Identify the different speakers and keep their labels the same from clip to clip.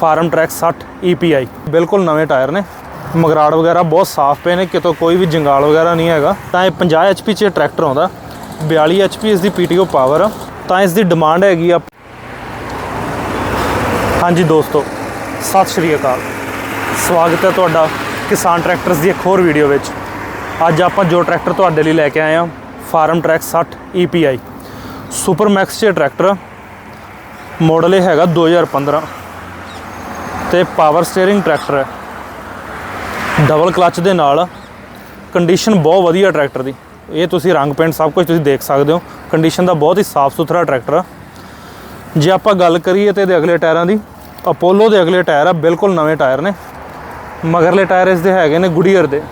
Speaker 1: Farm track 60 EPI ਬਿਲਕੁਲ ਨਵੇਂ tyre ਨੇ। ਮਗਰਾੜ ਵਗੈਰਾ ਬਹੁਤ ਸਾਫ਼ ਪਏ ਨੇ, ਕਿਤੋਂ ਕੋਈ ਵੀ ਜੰਗਾਲ ਵਗੈਰਾ ਨਹੀਂ ਹੈਗਾ। ਤਾਂ ਇਹ 50 HP 'ਚ ਟਰੈਕਟਰ ਆਉਂਦਾ। 42 HP ਇਸ ਦੀ PTO ਪਾਵਰ ਆ। ਤਾਂ ਇਸ ਦੀ ਡਿਮਾਂਡ ਹੈਗੀ ਆ। ਹਾਂਜੀ ਦੋਸਤੋ, ਸਤਿ ਸ਼੍ਰੀ ਅਕਾਲ। ਸਵਾਗਤ ਹੈ ਤੁਹਾਡਾ ਕਿਸਾਨ ਟਰੈਕਟਰਸ ਦੀ ਇੱਕ ਹੋਰ ਵੀਡੀਓ ਵਿੱਚ। ਅੱਜ ਆਪਾਂ ਜੋ ਟਰੈਕਟਰ ਤੁਹਾਡੇ ਲਈ ਲੈ ਕੇ ਆਏ ਹਾਂ farm track 60 EPI super max 'ਚ ਟਰੈਕਟਰ ਮਾਡਲ ਇਹ ਹੈਗਾ 2015 ਤੇ ਪਾਵਰ ਸਟੀਅਰਿੰਗ ਟਰੈਕਟਰ ਹੈ। ਡਬਲ ਕਲਚ ਦੇ ਨਾਲ ਕੰਡੀਸ਼ਨ ਬਹੁਤ ਵਧੀਆ ਟਰੈਕਟਰ ਦੀ। ਇਹ ਤੁਸੀਂ ਰੰਗ ਪੇਂਟ ਸਭ ਕੁਝ ਤੁਸੀਂ ਦੇਖ ਸਕਦੇ ਹੋ। ਕੰਡੀਸ਼ਨ ਦਾ ਬਹੁਤ ਹੀ ਸਾਫ਼ ਸੁਥਰਾ ਟਰੈਕਟਰ ਆ। ਜੇ ਆਪਾਂ ਗੱਲ ਕਰੀਏ ਤੇ ਇਹਦੇ ਅਗਲੇ ਟਾਇਰਾਂ ਦੀ ਅਪੋਲੋ ਦੇ ਅਗਲੇ ਟਾਇਰ ਆ, ਬਿਲਕੁਲ ਨਵੇਂ ਟਾਇਰ ਨੇ। ਮਗਰਲੇ ਟਾਇਰ ਇਸ ਦੇ ਹੈਗੇ ਨੇ ਗੁਡੀਅਰ ਦੇ।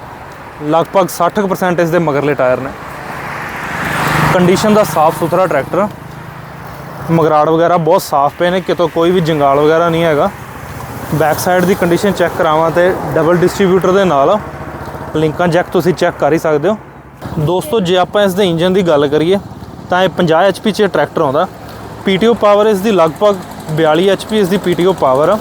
Speaker 1: ਲਗਭਗ 60% ਇਸ ਦੇ ਮਗਰਲੇ ਟਾਇਰ ਨੇ। ਕੰਡੀਸ਼ਨ ਦਾ ਸਾਫ਼ ਸੁਥਰਾ ਟਰੈਕਟਰ ਮਗਰਾੜ ਵਗੈਰਾ ਬਹੁਤ ਸਾਫ਼ ਪਏ ਨੇ, ਕਿਤੋਂ ਕੋਈ ਵੀ ਜੰਗਾਲ ਵਗੈਰਾ ਨਹੀਂ ਹੈਗਾ। ਬੈਕ ਸਾਈਡ ਦੀ ਕੰਡੀਸ਼ਨ ਚੈੱਕ ਕਰਾਵਾਂ ਤੇ ਡਬਲ ਡਿਸਟ੍ਰੀਬਿਊਟਰ ਦੇ ਨਾਲ ਲਿੰਕਾਂ ਜੈਕ ਤੁਸੀਂ ਚੈੱਕ ਕਰ ਹੀ ਸਕਦੇ ਹੋ। ਦੋਸਤੋ, ਜੇ ਆਪਾਂ ਇਸ ਦੇ ਇੰਜਨ ਦੀ ਗੱਲ ਕਰੀਏ, ਤਾਂ ਇਹ 50 HP 'ਚ ਟਰੈਕਟਰ ਆਉਂਦਾ। PTO ਪਾਵਰ ਇਸ ਦੀ ਲਗਭਗ 42 HP ਇਸ ਦੀ PTO ਪਾਵਰ ਆ।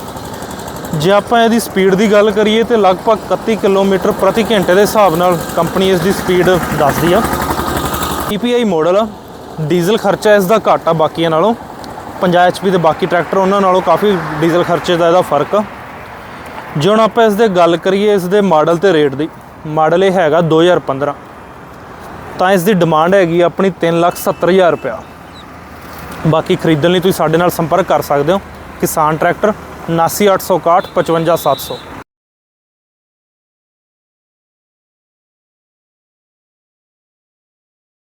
Speaker 1: ਜੇ ਆਪਾਂ ਇਹਦੀ ਸਪੀਡ ਦੀ ਗੱਲ ਕਰੀਏ, ਤੇ ਲਗਭਗ 31 ਕਿਲੋਮੀਟਰ ਪ੍ਰਤੀ ਘੰਟੇ ਦੇ ਹਿਸਾਬ ਨਾਲ ਕੰਪਨੀ ਇਸ ਦੀ ਸਪੀਡ ਦੱਸਦੀ ਆ। EPI ਮਾਡਲ ਆ। ਡੀਜ਼ਲ ਖਰਚਾ ਇਸ ਦਾ ਘੱਟ ਆ ਬਾਕੀਆਂ ਨਾਲੋਂ। 50 HP ਦੇ ਬਾਕੀ ਟਰੈਕਟਰ, ਉਹਨਾਂ ਨਾਲੋਂ ਕਾਫੀ ਡੀਜ਼ਲ ਖਰਚੇ ਦਾ ਇਹਦਾ ਫ਼ਰਕ ਆ। ਜੇ ਹੁਣ ਆਪਾਂ ਇਸ ਦੇ ਗੱਲ ਕਰੀਏ ਇਸ ਦੇ ਮਾਡਲ ਤੇ ਰੇਟ ਦੀ, ਮਾਡਲ ਇਹ ਹੈਗਾ 2015 ਤਾਂ ਇਸ ਦੀ ਡਿਮਾਂਡ ਹੈਗੀ ਆ ਆਪਣੀ 370000 ਰੁਪਇਆ। ਬਾਕੀ ਖਰੀਦਣ ਲਈ ਤੁਸੀਂ ਸਾਡੇ ਨਾਲ ਸੰਪਰਕ ਕਰ ਸਕਦੇ ਹੋ। ਕਿਸਾਨ ਟਰੈਕਟਰ 79861 55700